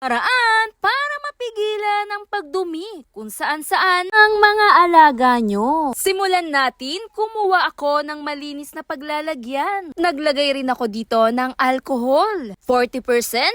Paraan para mapigilan ang pagdumi kung saan-saan ang mga alaga nyo. Simulan natin, kumuha ako ng malinis na paglalagyan. Naglagay rin ako dito ng alcohol. 40%,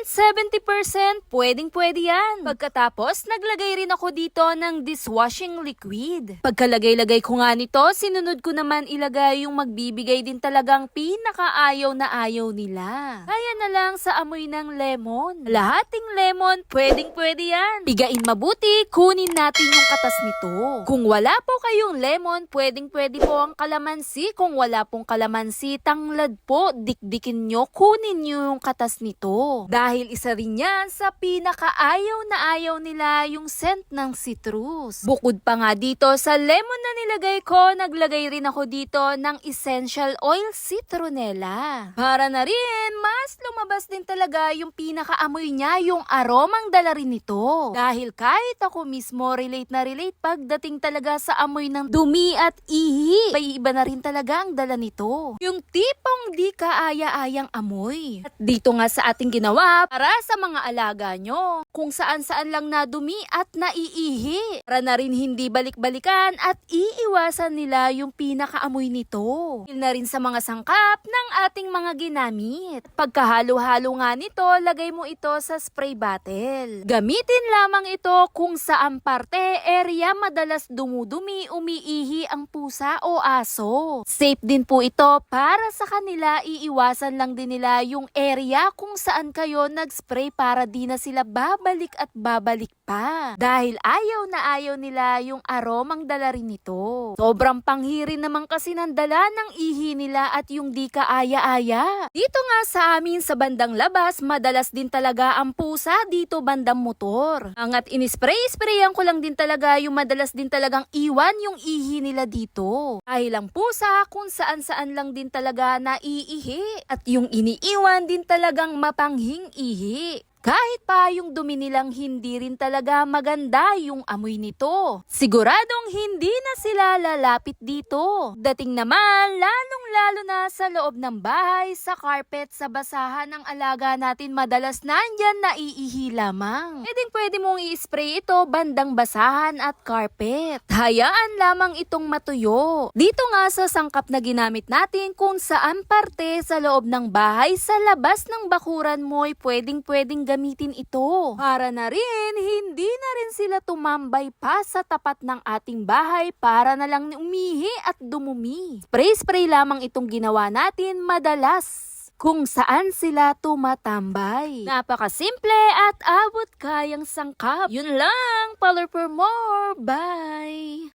70%, pwedeng pwede yan. Pagkatapos, naglagay rin ako dito ng dishwashing liquid. Pagkalagay-lagay ko nga nito, sinunod ko naman ilagay yung magbibigay din talagang pinakaayaw na ayaw nila. Kaya na lang sa amoy ng lemon. Lahating lemon, pwedeng pwede yan. Pigain mabuti, kunin natin yung katas nito. Kung wala po kayong lemon, pwedeng pwede po ang kalamansi. Kung wala pong kalamansi, tanglad po, dikdikin nyo, kunin nyo yung katas nito. Dahil isa rin yan sa pinakaayaw na ayaw nila yung scent ng citrus. Bukod pa nga dito sa lemon na nilagay ko, naglagay rin ako dito ng essential oil citronella. Para na rin, mas lumabas din talaga yung pinakaamoy niya, yung aromang dala rin nito. Dahil kahit ako mismo relate na relate pagdating talaga sa amoy ng dumi at ihi, may iba na rin talaga ang dala nito. Yung tipong di kaaya-ayang amoy. At dito nga sa ating ginawa para sa mga alaga nyo, kung saan-saan lang nadumi at naiihi. Para na rin hindi balik-balikan at iiwasan nila yung pinakaamoy nito. Dahil na rin sa mga sangkap ng ating mga ginamit. Pagkahalo-halo nga nito, lagay mo ito sa spray bottle. Gamitin lamang ito kung saan parte, area madalas dumudumi, umiihi ang pusa o aso. Safe din po ito para sa kanila, iiwasan lang din nila yung area kung saan kayo nag-spray para di na sila babalik at babalik pa. Dahil ayaw na ayaw nila yung aromang dala rin nito. Sobrang panghiri naman kasi ng dala ng ihi nila at yung di kaaya-aya. Dito nga sa amin sa bandang labas, madalas din talaga ang pusa dito bandang motor. Angat inispray-sprayan ko lang din talaga yung madalas din talagang iwan yung ihi nila dito. Dahil ang pusa kung saan-saan lang din talaga naiihi. At yung iniiwan din talagang mapanghing ihi. Kahit pa yung dumi nilang hindi rin talaga maganda yung amoy nito. Siguradong hindi na sila lalapit dito. Dating naman, lalong-lalo na sa loob ng bahay, sa carpet, sa basahan ng alaga natin madalas nandyan na iihi lamang. Pwedeng pwede mong i-spray ito bandang basahan at carpet. Hayaan lamang itong matuyo. Dito nga sa sangkap na ginamit natin kung saan parte sa loob ng bahay, sa labas ng bakuran mo ay pwedeng pwedeng gamitin ito. Para na rin, hindi na rin sila tumambay pa sa tapat ng ating bahay para na lang umihi at dumumi. Spray-spray lamang itong ginawa natin madalas kung saan sila tumatambay. Napakasimple at abot kayang sangkap. Yun lang, Color for more. Bye!